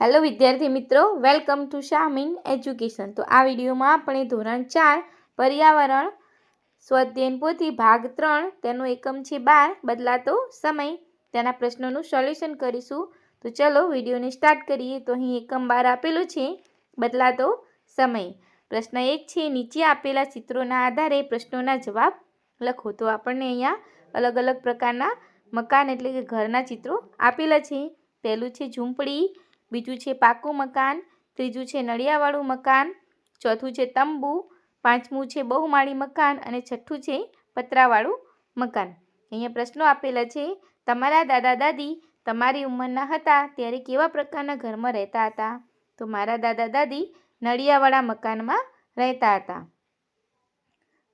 Hello વિદ્યાર્થી મિત્રો, welcome to શામીન education. તો આ વિડીયોમાં આપણે ધોરણ ચાર, પર્યાવરણ સ્વાધ્યાયન પોથી ભાગ ત્રણ, તેનો એકમ છે બાર, બદલાતો સમય, તેના પ્રશ્નોનું સોલ્યુશન કરીશું. તો ચલો વિડીયોને સ્ટાર્ટ કરીએ. તો અહીં એકમ બાર આપેલું છે, બદલાતો સમય. પ્રશ્ન એક છે, નીચે આપેલા ચિત્રોના આધારે પ્રશ્નોના જવાબ લખો. તો આપણને અહીંયા અલગ અલગ પ્રકારના મકાન એટલે કે ઘરના ચિત્રો આપેલા છે. પહેલું છે ઝૂંપડી બીજું છે પાકું મકાન, ત્રીજું છે નળિયાવાળું મકાન, ચોથું છે તંબુ, પાંચમું છે બહુમાળી મકાન અને છઠ્ઠું છે પતરાવાળું મકાન. અહીંયા પ્રશ્નો આપેલા છે, તમારા દાદા દાદી તમારી ઉંમરના હતા, ત્યારે કેવા પ્રકારના ઘરમાં રહેતા હતા? તો મારા દાદા દાદી નળિયાવાળા મકાનમાં રહેતા હતા.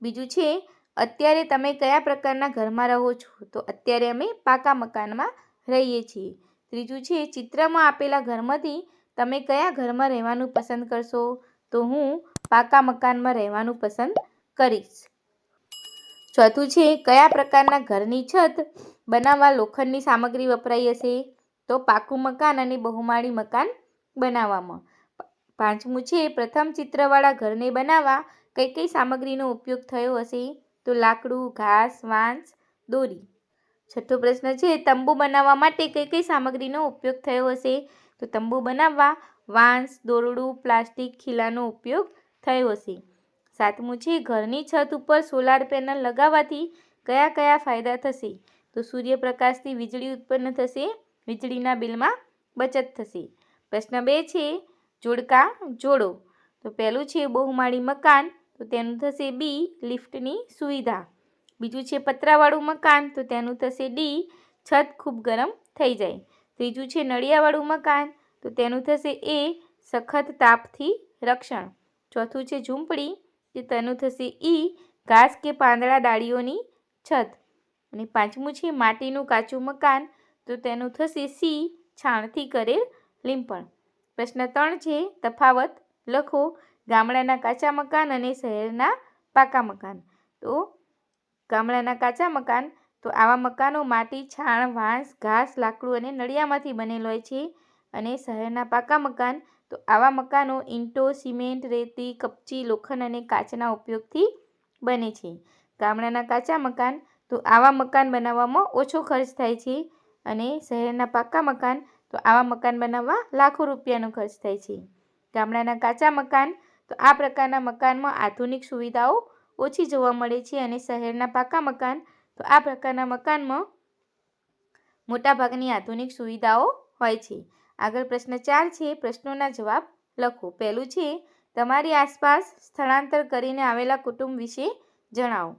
બીજું છે, અત્યારે તમે કયા પ્રકારના ઘરમાં રહો છો? તો અત્યારે અમે પાકા મકાનમાં રહીએ છીએ. ત્રીજું છે, ચિત્રમાં આપેલા ઘરમાંથી તમે કયા ઘરમાં રહેવાનું પસંદ કરશો? તો હું પાકા મકાનમાં રહેવાનું પસંદ કરીશ. ચોથું છે, કયા પ્રકારના ઘરની છત બનાવવા લોખંડની સામગ્રી વપરાઈ હશે? તો પાકું મકાન અને બહુમાળી મકાન બનાવવામાં. પાંચમું છે, પ્રથમ ચિત્રવાળા ઘરને બનાવવા કઈ કઈ સામગ્રીનો ઉપયોગ થયો હશે? તો લાકડું, ઘાસ, વાંસ, દોરી. છઠ્ઠો પ્રશ્ન છે, તંબુ બનાવવા માટે કઈ કઈ સામગ્રીનો ઉપયોગ થયો હશે? તો તંબુ બનાવવા, વાંસ, દોરડું, પ્લાસ્ટિક, ખીલાનો ઉપયોગ થયો હશે. સાતમું છે, ઘરની છત ઉપર સોલાર પેનલ લગાવવાથી કયા કયા ફાયદા થશે? તો સૂર્યપ્રકાશથી વીજળી ઉત્પન્ન થશે, વીજળીના બિલમાં બચત થશે. પ્રશ્ન બે છે, જોડકા, જોડો. તો પહેલું છે, બહુમાળી મકાન, તો તેનું થશે બી, લિફ્ટની સુવિધા. બીજું છે પતરાવાળું મકાન, તો તેનું થશે ડી છત ખૂબ ગરમ થઈ જાય. ત્રીજું છે નળિયાવાળું મકાન, તો તેનું થશે એ સખત તાપથી રક્ષણ. ચોથું છે ઝૂંપડી કે તેનું થશે ઈ ઘાસ કે પાંદડા ડાળીઓની છત. અને પાંચમું છે માટીનું કાચું મકાન, તો તેનું થશે સી છાણથી કરેલ લીંપણ. પ્રશ્ન ત્રણ છે તફાવત લખો. ગામડાના કાચા મકાન અને શહેરના પાકા મકાન. તો ગામડાના કાચા મકાન, તો આવા મકાનો માટી, છાણ, વાંસ, ઘાસ, લાકડું અને નળિયામાંથી બનેલ હોય છે. અને શહેરના પાકા મકાન, તો આવા મકાનો ઈંટો, સિમેન્ટ, રેતી, કપચી, લોખંડ અને કાચના ઉપયોગથી બને છે. ગામડાના કાચા મકાન, તો આવા મકાન બનાવવામાં ઓછો ખર્ચ થાય છે. અને શહેરના પાકા મકાન, તો આવા મકાન બનાવવા લાખો રૂપિયાનો ખર્ચ થાય છે. ગામડાના કાચા મકાન, તો આ પ્રકારના મકાનમાં આધુનિક સુવિધાઓ ઓછી જોવા મળે છે અને શહેરના પાકા મકાન, તો આ પ્રકારના મકાનમાં મોટાભાગની આધુનિક સુવિધાઓ હોય છે. આગળ પ્રશ્ન ચાર છે, પ્રશ્નોના જવાબ લખો. પહેલું છે, તમારી આસપાસ સ્થળાંતર કરીને આવેલા કુટુંબ વિશે જણાવો.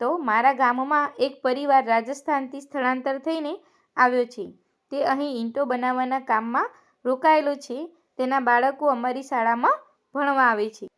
તો, મારા ગામમાં એક પરિવાર રાજસ્થાનથી સ્થળાંતર થઈને આવ્યો છે. તે અહીં ઈંટો બનાવવાના કામમાં રોકાયેલો છે. તેના બાળકો અમારી શાળામાં ભણવા આવે છે.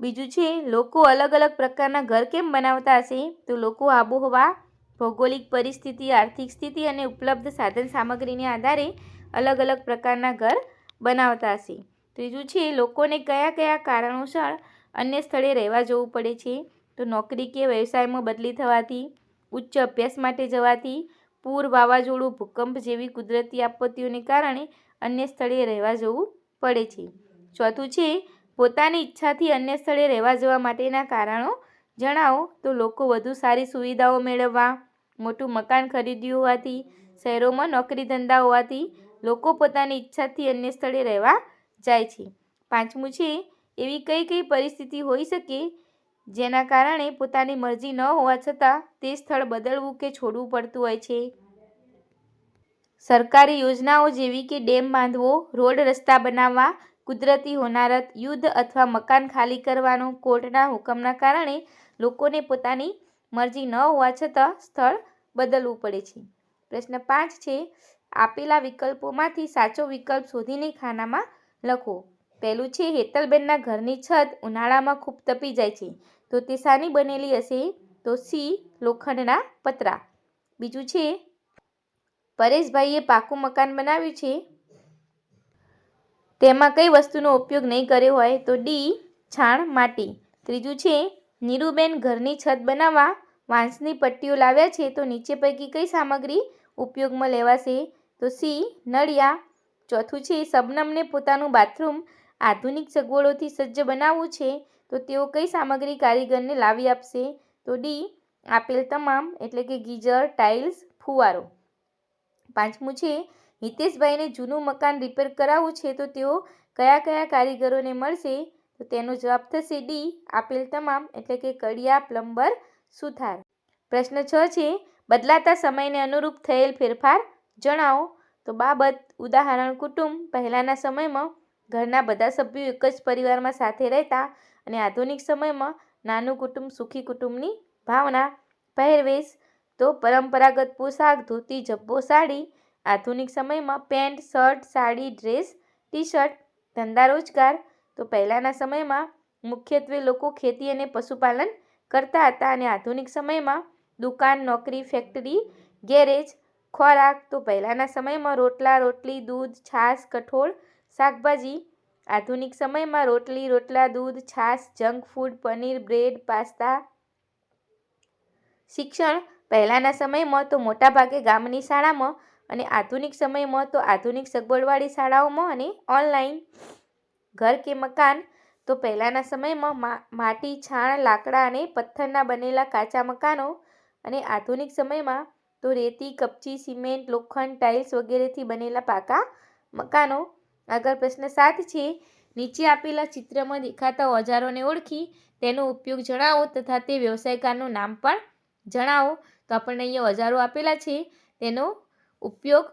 બીજું છે, લોકો અલગ અલગ પ્રકારના ઘર કેમ બનાવતા હશે? તો લોકો આબોહવા, ભૌગોલિક પરિસ્થિતિ, આર્થિક સ્થિતિ અને ઉપલબ્ધ સાધન સામગ્રીને આધારે અલગ અલગ પ્રકારના ઘર બનાવતા હશે. ત્રીજું છે, લોકોને કયા કયા કારણોસર અન્ય સ્થળે રહેવા જવું પડે છે? તો નોકરી કે વ્યવસાયમાં બદલી થવાથી, ઉચ્ચ અભ્યાસ માટે જવાથી, પૂર વાવાઝોડું, ભૂકંપ જેવી કુદરતી આપત્તિઓને કારણે અન્ય સ્થળે રહેવા જવું પડે છે. ચોથું છે પોતાની ઈચ્છાથી અન્ય સ્થળે રહેવા જવા માટેના કારણો જણાવો તો લોકો વધુ સારી સુવિધાઓ મેળવવા, મોટું મકાન ખરીદ્યું હોવાથી, શહેરોમાં નોકરી ધંધા હોવાથી લોકો પોતાની ઈચ્છાથી અન્ય સ્થળે રહેવા જાય છે. પાંચમું છે, એવી કઈ કઈ પરિસ્થિતિ હોઈ શકે જેના કારણે પોતાની મરજી ન હોવા છતાં તે સ્થળ બદલવું કે છોડવું પડતું હોય છે? સરકારી યોજનાઓ જેવી કે ડેમ બાંધવો, રોડ રસ્તા બનાવવા કુદરતી હોનારત, યુદ્ધ અથવા મકાન ખાલી કરવાનો કોર્ટના હુકમના કારણે લોકોને પોતાની મરજી ન હોવા છતાં સ્થળ બદલવું પડે છે. પ્રશ્ન પાંચ છે, આપેલા વિકલ્પોમાંથી સાચો વિકલ્પ શોધીને ખાનામાં લખો. પહેલું છે, હેતલબેનના ઘરની છત ઉનાળામાં ખૂબ તપી જાય છે. તો તે શાની બનેલી હશે? તો સી, લોખંડના પતરા. બીજું છે, પરેશભાઈએ પાકું મકાન બનાવ્યું છે? તેમાં કઈ વસ્તુનો ઉપયોગ નહીં કર્યો હોય તો ડી, છાણ, માટી. ત્રીજું છે, નીરુબેન ઘરની છત બનાવવા વાંસની પટ્ટીઓ લાવ્યા છે તો નીચે પૈકી કઈ સામગ્રી ઉપયોગમાં લેવાશે? તો સી, નળિયા. ચોથું છે શબનમને પોતાનું બાથરૂમ આધુનિક સગવડોથી સજ્જ બનાવવું છે તો તેઓ કઈ સામગ્રી કારીગરને લાવી આપશે? તો ડી, આપેલ તમામ એટલે કે ગીઝર, ટાઇલ્સ, ફુવારો. પાંચમું છે હિતેશભાઈને જૂનું મકાન રિપેર કરાવવું છે તો તેઓ કયા કયા કારીગરોને મળશે? તો તેનો જવાબ થશે ડી આપેલ તમામ, એટલે કે કડિયા, પ્લમ્બર, સુથાર. પ્રશ્ન છ છે, બદલાતા સમયને અનુરૂપ થયેલ ફેરફાર જણાવો. તો બાબત, ઉદાહરણ, કુટુંબ, પહેલાંના સમયમાં ઘરના બધા સભ્યો એક જ પરિવારમાં સાથે રહેતા અને આધુનિક સમયમાં નાનું કુટુંબ સુખી કુટુંબની ભાવના, પહેરવેશ, તો પરંપરાગત પોશાક, ધોતી, જબ્બો, સાડી આધુનિક સમયમાં pant, shirt, sari, dress T shirt ધંધા રોજગાર. તો પહેલાંના સમયમાં મુખ્યત્વે લોકો ખેતી અને પશુપાલન કરતા હતા અને આધુનિક સમયમાં દુકાન, નોકરી, ફેક્ટરી, ગેરેજ, ખોરાક. તો પહેલાંના સમયમાં રોટલા, રોટલી, દૂધ, છાશ, કઠોળ, શાકભાજી. આધુનિક સમયમાં રોટલી, રોટલા, દૂધ, છાશ, junk food, paneer, bread, pasta. શિક્ષણ પહેલાંના સમયમાં તો મોટાભાગે ગામની શાળામાં અને આધુનિક સમયમાં તો આધુનિક સગવડવાળી શાળાઓમાં અને ઓનલાઈન ઘર કે મકાન, તો પહેલાંના સમયમાં માટી, છાણ, લાકડા અને પથ્થરના બનેલા કાચા મકાનો અને આધુનિક સમયમાં તો રેતી, કપચી, સિમેન્ટ, લોખંડ, ટાઇલ્સ વગેરેથી બનેલા પાકા મકાનો. આગળ પ્રશ્ન સાત છે, નીચે આપેલા ચિત્રમાં દેખાતા ઓજારોને ઓળખી તેનો ઉપયોગ જણાવો તથા તે વ્યવસાયકારનું નામ પણ જણાવો. તો આપણને અહીંયા ઓજારો આપેલા છે, તેનો ઉપયોગ,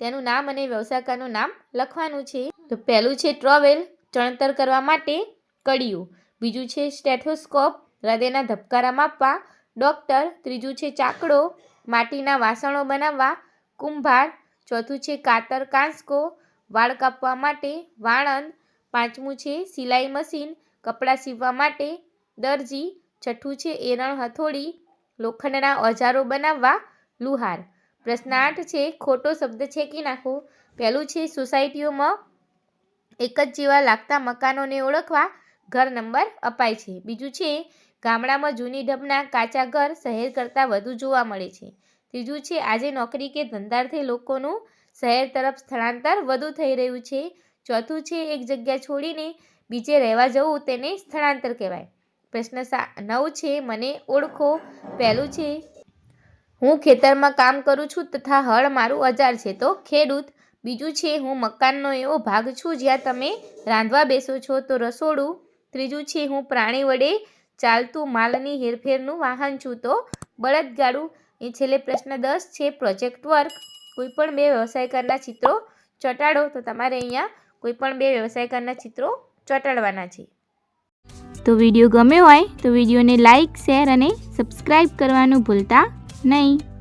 તેનું નામ અને વ્યવસાયકારનું નામ લખવાનું છે. તો પહેલું છે ટ્રોવેલ, ચણતર કરવા માટે કડિયું. બીજું છે સ્ટેથોસ્કોપ, હૃદયના ધબકારા માપવા. ડૉક્ટર, ત્રીજું છે ચાકડો, માટીના વાસણો બનાવવા. કુંભાર, ચોથું છે કાતર કાંસકો, વાળ કાપવા માટે વાણંદ. પાંચમું છે સિલાઈ મશીન, કપડાં સીવવા માટે દરજી. છઠ્ઠું છે એરણ હથોડી લોખંડના ઓજારો બનાવવા. લુહાર. પ્રશ્ન આઠ છે, ખોટો શબ્દ છે કે નાખો પહેલું છે, સોસાયટીઓમાં એક જ જેવા લાગતા મકાનોને ઓળખવા ઘર નંબર અપાય છે. બીજું છે, ગામડામાં જૂની ઢબના કાચા ઘર શહેર કરતાં વધુ જોવા મળે છે. ત્રીજું છે, આજે નોકરી કે ધંધાર્થે લોકોનું શહેર તરફ સ્થળાંતર વધુ થઈ રહ્યું છે. ચોથું છે, એક જગ્યા છોડીને બીજે રહેવા જવું તેને સ્થળાંતર કહેવાય. પ્રશ્ન સા, નવ છે, મને ઓળખો. પહેલું છે હું ખેતરમાં કામ કરું છું તથા હળ મારું અજાર છે. તો ખેડૂત, બીજું છે હું મકાનનો એવો ભાગ છું જ્યાં તમે રાંધવા બેસો છો. તો રસોડું, ત્રીજું છે હું પ્રાણી વડે ચાલતું માલની હેરફેરનું વાહન છું. તો બળદગાડું, એ છેલ્લે પ્રશ્ન દસ છે પ્રોજેક્ટ વર્ક. કોઈપણ બે વ્યવસાયકારના ચિત્રો ચોંટાડો. તો તમારે અહીંયા કોઈપણ બે વ્યવસાયકારના ચિત્રો ચોંટાડવાના છે. તો વીડિયો ગમ્યો હોય તો વિડીયોને લાઇક શેર અને સબસ્ક્રાઈબ કરવાનું ભૂલતા નહીં.